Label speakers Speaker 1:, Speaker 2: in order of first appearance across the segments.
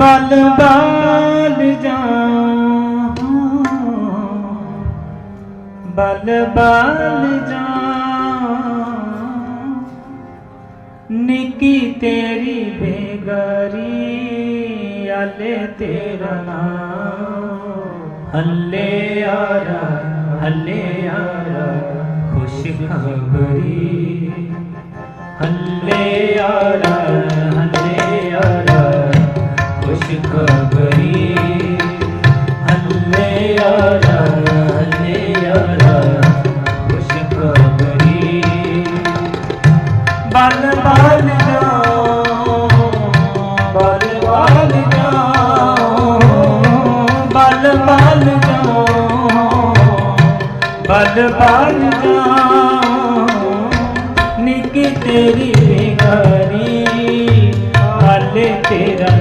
Speaker 1: ਬਲ ਬਲ ਜਾ ਬਲ ਬਲ ਜਾ ਨਿੱਕੀ ਤੇਰੀ ਬੇਗਰੀ ਆਲੇ ਤੇਰਾ ਨਾਮ। ਹੱਲੇ ਯਾਰਾ ਹੱਲੇ ਯਾਰਾ ਖੁਸ਼ ਖਬਰੀ। ਹੱਲੇ ਯਾਰਾ ਬਲ ਬਲ ਜਾਓ ਬਲ ਬਲ ਜਾਓ ਬਲ ਬਲ ਜਾਓ ਬਲ ਬਲ ਜਾਓ ਨਿੱਕੀ ਤੇਰੀ ਬੇਗਾਰੀ ਹਾਲੇ ਤੇਰਾ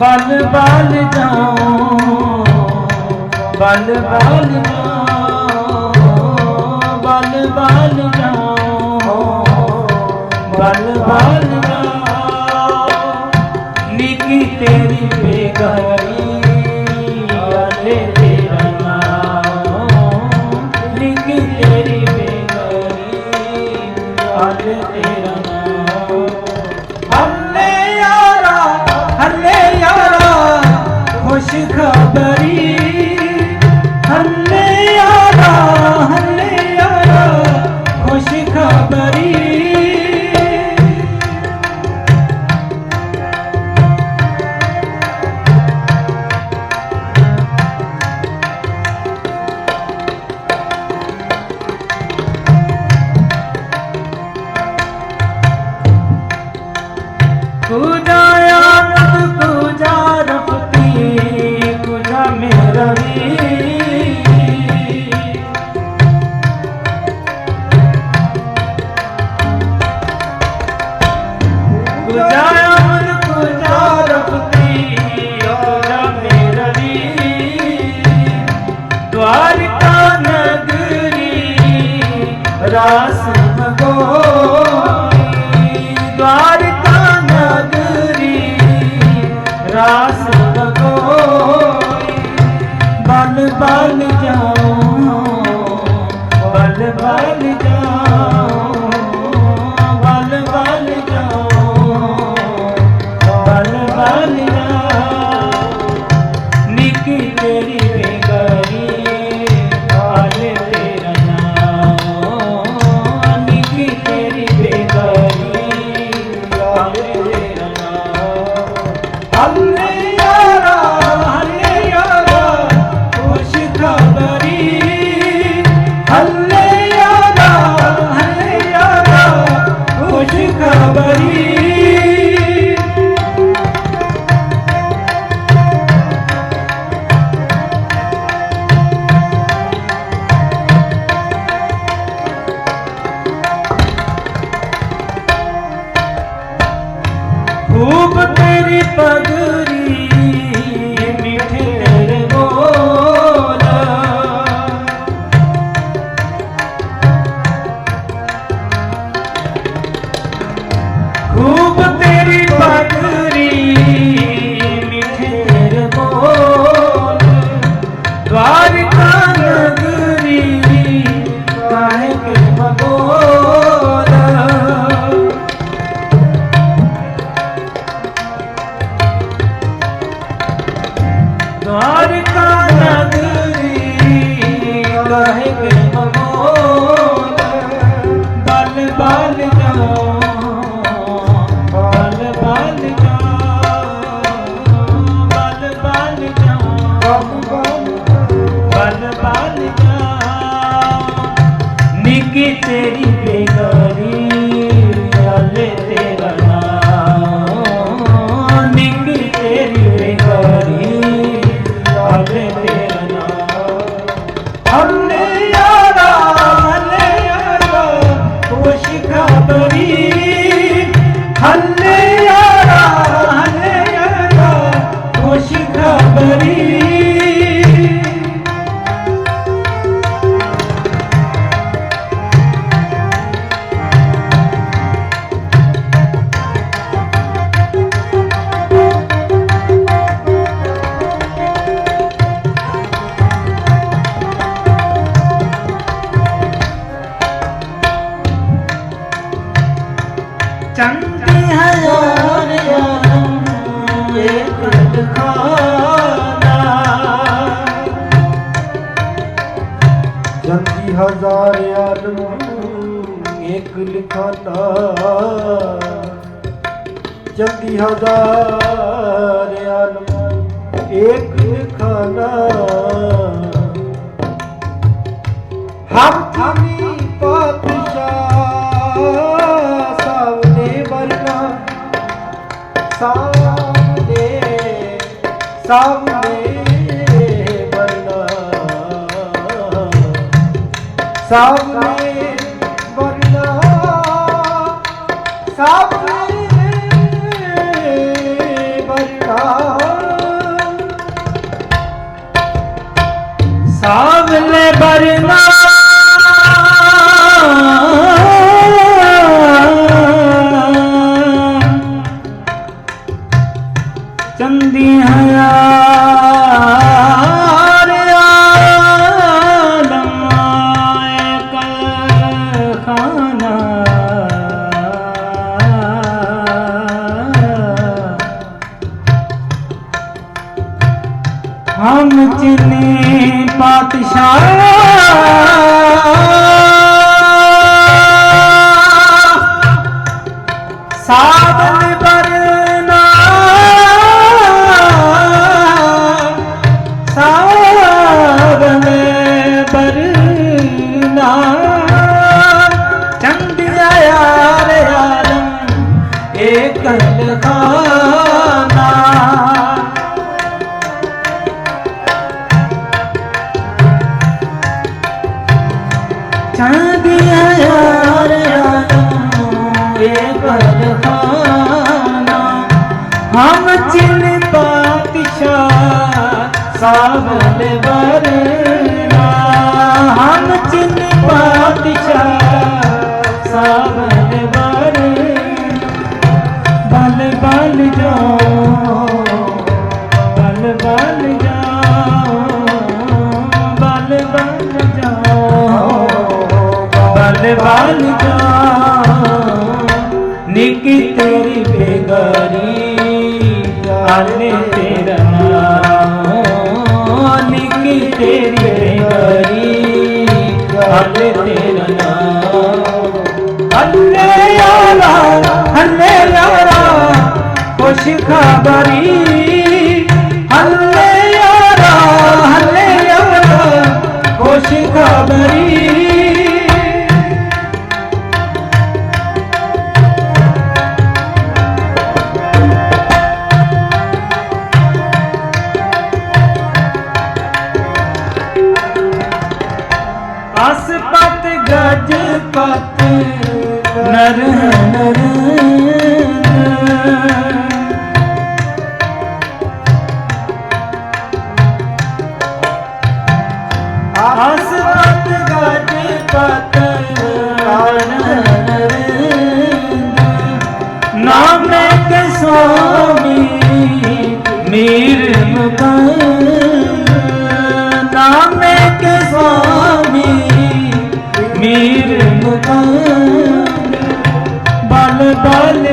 Speaker 1: ਬਲ ਬਲ ਜਾਓ ਬਲ ਬਲ ਜਾਓ ਬਲ ਬਲ ਜਾਓ ਬਲ ਬਲ ਜਾਓ ਨਿੱਕੀ ਤੇਰੀ ਬੇਗਰੀ ਆਲੇ ਰਾਸ ਭਗੋਈ ਦਵਾਰਿਕਾ ਨਗਰੀ ਰਾਸ ਭਗੋਈ ਬਨ ਬਨ ਇੱਕ ਲਿਖਾਨਾ
Speaker 2: ਜੰਦੀ ਹਜ਼ਾਰ ਆਲਮ ਇੱਕ ਲਿਖਾਨਾ ਹਮ ਥੀ ਪਾਤਸ਼ਾਹ ਸਾਵਨੇ ਵਰਨਾ। ਸਾਵਨੇ ਸਾਵਨੇ ਵਰਨਾ।
Speaker 1: ਸਾਵਲੇ ਬਰਨਾ ਹਮ ਚਿਨੇ ਪਾਤਸ਼ਾਹ ਸਾਧਨ ਬਰਨਾ ਸਾਧਨ ਬਰਨਾ ਚੰਦਿਆ ਯਾਰ ਆਲਮ ਏਕ ਲਖਾਨਾ ਹਮ ਚਿਨ ਪਾਤਸ਼ਾਹ ਸਾਵਲ ਵਰਨਾ ਹਮ ਚਿਨ ਪਾਤਸ਼ਾਹ ਸਾਵਲ ਵਰਨਾ ਬਲ ਬਲ ਜਾਓ ਬਲ ਬਲ ਜਾਓ ਬਲ ਬਲ ਜਾਓ ਬਲ ਬਲ ਜਾਓ ਨਿੱਕੀ ਤੇਰੀ ਬੇਗਾਰੀ ਆਲੇ ਤੇਰਾ ਨਾਮ। ਨਿੱਕੀ ਤੇਰੀ ਬੇਗਾਰੀ ਆਲੇ ਤੇਰਾ ਨਾਮ। ਹੱਲੇ ਯਾਰਾ ਹੱਲੇ ਯਾਰਾ ਖੁਸ਼ ਖਬਰੀ ਗਜ ਪਤ ਨਰ ਨਰ ਅਸ ਪਤ ਗਜ ਪਤ ਨਰ ਨਰ ਕੇ ਸਵਾਮੀ ਮੀਰ ਬਲ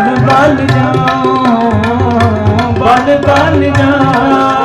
Speaker 1: ਬਲ ਬਲ ਜਾਓ ਬਲ ਬਲ ਜਾਓ।